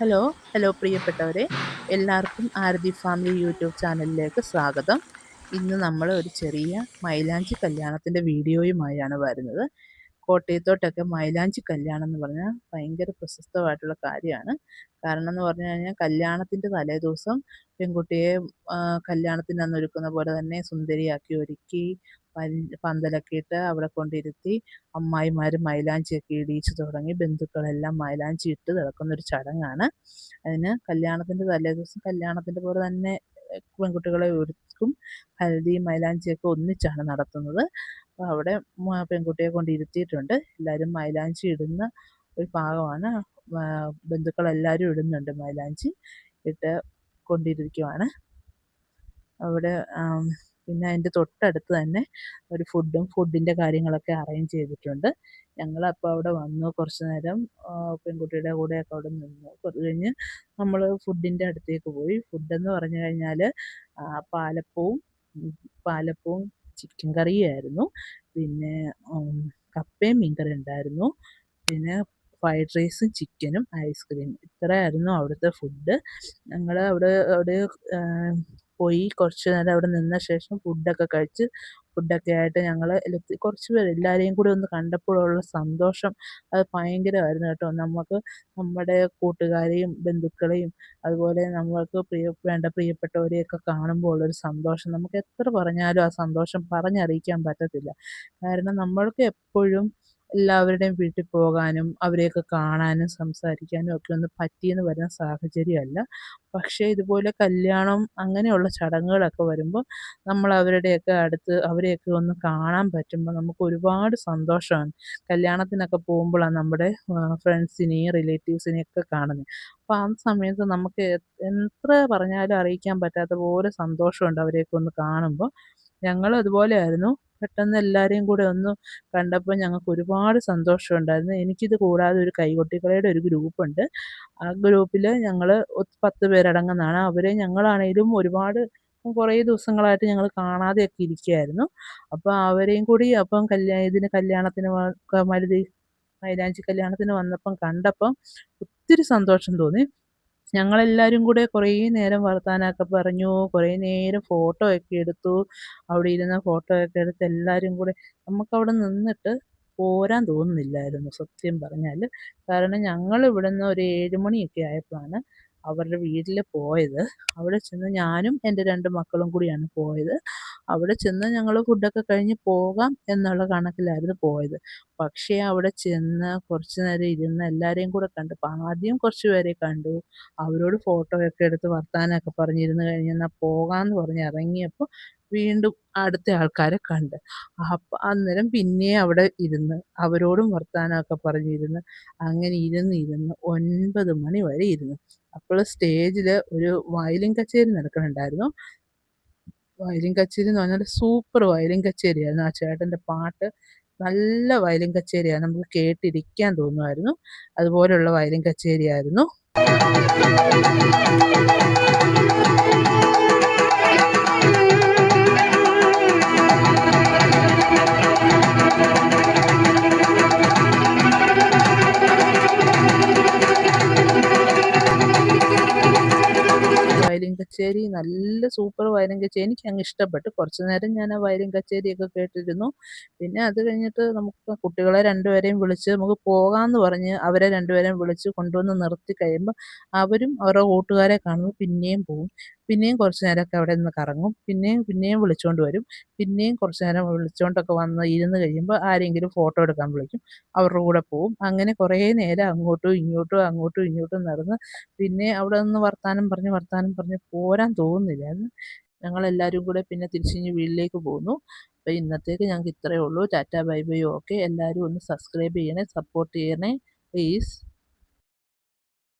Hello hello പ്രിയപ്പെട്ടവരെ എല്ലാവർക്കും ആരതി family YouTube ചാനലിലേക്ക് സ്വാഗതം. ഇന്ന് നമ്മൾ ഒരു ചെറിയ മൈലാഞ്ചി കല്യാണത്തിന്റെ വീഡിയോയുമായാണ് വരുന്നത്. കോട്ടയത്തോട്ടൊക്കെ മൈലാഞ്ചി കല്യാണം എന്ന് പറഞ്ഞാൽ ഭയങ്കര പ്രശസ്തമായിട്ടുള്ള കാര്യമാണ്. കാരണം എന്ന് പറഞ്ഞു കഴിഞ്ഞാൽ കല്യാണത്തിന്റെ തലേദിവസം പെൺകുട്ടിയെ കല്യാണത്തിന് അന്ന് ഒരുക്കുന്ന പോലെ തന്നെ സുന്ദരിയാക്കി ഒരുക്കി പന്തലൊക്കെ ഇട്ട് അവിടെ കൊണ്ടിരുത്തി അമ്മായിമാർ മൈലാഞ്ചിയൊക്കെ ഇടിയിച്ചു തുടങ്ങി ബന്ധുക്കളെല്ലാം മൈലാഞ്ചി ഇട്ട് നടക്കുന്നൊരു ചടങ്ങാണ്. അതിന് കല്യാണത്തിന്റെ തലേദിവസം കല്യാണത്തിന്റെ പോലെ തന്നെ പെൺകുട്ടികളെ ഒരുക്കും. ഹൽദി മൈലാഞ്ചിയൊക്കെ ഒന്നിച്ചാണ് നടത്തുന്നത്. അപ്പോൾ അവിടെ പെൺകുട്ടിയെ കൊണ്ട് ഇരുത്തിയിട്ടുണ്ട്. എല്ലാവരും മൈലാഞ്ചി ഇടുന്ന ഒരു ഭാഗമാണ് ബന്ധുക്കളെല്ലാവരും ഇടുന്നുണ്ട് മൈലാഞ്ചി ഇട്ട് കൊണ്ടിരിക്കുവാണ്. അവിടെ പിന്നെ അതിന്റെ തൊട്ടടുത്ത് തന്നെ ഒരു ഫുഡും ഫുഡിന്റെ കാര്യങ്ങളൊക്കെ അറേഞ്ച് ചെയ്തിട്ടുണ്ട്. ഞങ്ങളപ്പോൾ അവിടെ വന്നു കുറച്ച് നേരം. പെൺകുട്ടിയുടെ കൂടെയൊക്കെ അവിടെ നിന്നു. കുറച്ച് കഴിഞ്ഞ് നമ്മൾ ഫുഡിന്റെ അടുത്തേക്ക് പോയി. ഫുഡെന്ന് പറഞ്ഞു കഴിഞ്ഞാൽ പാലപ്പവും പാലപ്പവും ചിക്കൻ കറിയായിരുന്നു. പിന്നെ കപ്പയും മീൻകറി ഉണ്ടായിരുന്നു. പിന്നെ ഫ്രൈഡ് റൈസും ചിക്കനും ഐസ്ക്രീം ഇത്രയായിരുന്നു അവിടുത്തെ ഫുഡ്. ഞങ്ങൾ അവിടെ അവിടെ പോയി കുറച്ച് നേരം അവിടെ നിന്ന ശേഷം ഫുഡൊക്കെ കഴിച്ച് ഫുഡൊക്കെ ആയിട്ട് ഞങ്ങൾ കുറച്ച് പേർ എല്ലാവരെയും കൂടി ഒന്ന് കണ്ടപ്പോഴുള്ള സന്തോഷം. അത് ഭയങ്കരമായിരുന്നു കേട്ടോ. നമുക്ക് നമ്മുടെ കൂട്ടുകാരെയും ബന്ധുക്കളെയും അതുപോലെ നമ്മൾക്ക് പ്രിയ വേണ്ട പ്രിയപ്പെട്ടവരെയൊക്കെ കാണുമ്പോൾ ഉള്ളൊരു സന്തോഷം. നമുക്ക് എത്ര പറഞ്ഞാലും ആ സന്തോഷം പറഞ്ഞറിയിക്കാൻ പറ്റത്തില്ല. കാരണം നമ്മൾക്ക് എപ്പോഴും എല്ലാവരുടെയും വീട്ടിൽ പോകാനും അവരെയൊക്കെ കാണാനും സംസാരിക്കാനും ഒക്കെ ഒന്ന് പറ്റിയെന്ന് വരുന്ന സാഹചര്യമല്ല. പക്ഷേ ഇതുപോലെ കല്യാണം അങ്ങനെയുള്ള ചടങ്ങുകളൊക്കെ വരുമ്പോൾ നമ്മൾ അവരുടെയൊക്കെ അടുത്ത് അവരെയൊക്കെ ഒന്ന് കാണാൻ പറ്റുമ്പോൾ നമുക്ക് ഒരുപാട് സന്തോഷമാണ്. കല്യാണത്തിനൊക്കെ പോകുമ്പോഴാണ് നമ്മുടെ ഫ്രണ്ട്സിനെയും റിലേറ്റീവ്സിനെയും ഒക്കെ കാണുന്നത്. അപ്പോൾ ആ സമയത്ത് നമുക്ക് എത്ര പറഞ്ഞാലും അറിയിക്കാൻ പറ്റാത്ത പോലെ സന്തോഷമുണ്ട് അവരെയൊക്കെ ഒന്ന് കാണുമ്പോൾ. ഞങ്ങളും അതുപോലെയായിരുന്നു. പെട്ടെന്ന് എല്ലാവരെയും കൂടെ ഒന്ന് കണ്ടപ്പോൾ ഞങ്ങൾക്ക് ഒരുപാട് സന്തോഷമുണ്ടായിരുന്നു. എനിക്കിത് കൂടാതെ ഒരു കൈകൊട്ടിക്കളിയുടെ ഒരു ഗ്രൂപ്പുണ്ട്. ആ ഗ്രൂപ്പിൽ ഞങ്ങൾ പത്ത് പേരടങ്ങുന്നതാണ്. അവരെ ഞങ്ങളാണേലും ഒരുപാട് കുറേ ദിവസങ്ങളായിട്ട് ഞങ്ങൾ കാണാതെയൊക്കെ ഇരിക്കുകയായിരുന്നു അപ്പോൾ അവരെയും കൂടി അപ്പം കല്യാ ഇതിന് കല്യാണത്തിന് മരുതി മൈലാഞ്ചി കല്യാണത്തിന് വന്നപ്പം കണ്ടപ്പം ഒത്തിരി സന്തോഷം തോന്നി. ഞങ്ങളെല്ലാവരും കൂടെ കുറേ നേരം വർത്താനമൊക്കെ പറഞ്ഞു കുറേ നേരം ഫോട്ടോ ഒക്കെ എടുത്തു. അവിടെ ഇരുന്ന ഫോട്ടോ ഒക്കെ എടുത്ത് എല്ലാവരും കൂടെ നമുക്കവിടെ നിന്നിട്ട് പോരാൻ തോന്നുന്നില്ലായിരുന്നു സത്യം പറഞ്ഞാൽ കാരണം ഞങ്ങൾ ഇവിടുന്ന് ഒരു ഏഴ് മണിയൊക്കെ ആയപ്പോഴാണ് അവരുടെ വീട്ടിൽ പോയത്. അവിടെ ചെന്ന് ഞാനും എന്റെ രണ്ട് മക്കളും കൂടിയാണ് പോയത്. അവിടെ ചെന്ന് ഞങ്ങൾ ഫുഡൊക്കെ കഴിഞ്ഞ് പോകാം എന്നുള്ള കണക്കിലായിരുന്നു പോയത്. പക്ഷേ അവിടെ ചെന്ന് കുറച്ച് നേരം ഇരുന്ന് എല്ലാവരെയും കൂടെ കണ്ടപ്പോൾ ആദ്യം കുറച്ച് പേരെ കണ്ടു. അവരോട് ഫോട്ടോയൊക്കെ എടുത്ത് വർത്താനമൊക്കെ പറഞ്ഞിരുന്ന് കഴിഞ്ഞെന്നാൽ പോകാമെന്ന് പറഞ്ഞ് ഇറങ്ങിയപ്പോൾ വീണ്ടും അടുത്ത ആൾക്കാരെ കണ്ട്. അപ്പം അന്നേരം പിന്നെ അവിടെ ഇരുന്ന് അവരോടും വർത്താനമൊക്കെ പറഞ്ഞിരുന്ന്. അങ്ങനെ ഇരുന്ന് ഇരുന്ന് ഒൻപത് മണി വരെ ഇരുന്നു. അപ്പോൾ സ്റ്റേജിൽ ഒരു വയലിൻ കച്ചേരി നടക്കുന്നുണ്ടായിരുന്നു വയലിൻ കച്ചേരി എന്ന് പറഞ്ഞാൽ സൂപ്പർ വയലിൻ കച്ചേരിയായിരുന്നു. ആ ചേട്ടന്റെ പാട്ട് നല്ല വയലിൻ കച്ചേരിയാണ്. നമുക്ക് കേട്ടിരിക്കാൻ തോന്നുമായിരുന്നു. അതുപോലെയുള്ള വയലിൻ കച്ചേരിയായിരുന്നു. കച്ചേരി നല്ല സൂപ്പർ വയലിൻ കച്ചേരി. എനിക്ക് അങ്ങ് ഇഷ്ടപ്പെട്ടു. കുറച്ചു നേരം ഞാൻ ആ വയലിൻ കച്ചേരിയൊക്കെ കേട്ടിരുന്നു. പിന്നെ അത് കഴിഞ്ഞിട്ട് നമുക്ക് കുട്ടികളെ രണ്ടുപേരെയും വിളിച്ച് നമുക്ക് പോകാമെന്ന് പറഞ്ഞ് അവരെ രണ്ടുപേരെയും വിളിച്ച് കൊണ്ടുവന്ന് നിർത്തി കഴിയുമ്പോൾ അവരും അവരുടെ കൂട്ടുകാരെ കാണുമ്പോൾ പിന്നെയും പോകും പിന്നെയും കുറച്ചു നേരമൊക്കെ അവിടെ നിന്ന് കറങ്ങും. പിന്നെയും പിന്നെയും വിളിച്ചുകൊണ്ട് വരും. പിന്നെയും കുറച്ചു നേരം വിളിച്ചുകൊണ്ടൊക്കെ വന്ന് ഇരുന്ന് കഴിയുമ്പോൾ ആരെങ്കിലും ഫോട്ടോ എടുക്കാൻ വിളിക്കും. അവരുടെ കൂടെ പോവും. അങ്ങനെ കുറേ നേരം അങ്ങോട്ടും ഇങ്ങോട്ടും അങ്ങോട്ടും ഇങ്ങോട്ടും നടന്ന് പിന്നെ അവിടെ നിന്ന് വർത്താനം പറഞ്ഞ് വർത്താനം പറഞ്ഞ് പോരാൻ തോന്നുന്നില്ലായിരുന്നു. ഞങ്ങളെല്ലാവരും കൂടെ പിന്നെ തിരിച്ചിഞ്ഞ് വീട്ടിലേക്ക് പോന്നു. അപ്പോൾ ഇന്നത്തേക്ക് ഞങ്ങൾക്ക് ഇത്രയേ ഉള്ളൂ. Tata bye bye. ഓക്കെ. എല്ലാവരും ഒന്ന് സബ്സ്ക്രൈബ് ചെയ്യണേ സപ്പോർട്ട് ചെയ്യണേ പ്ലീസ്.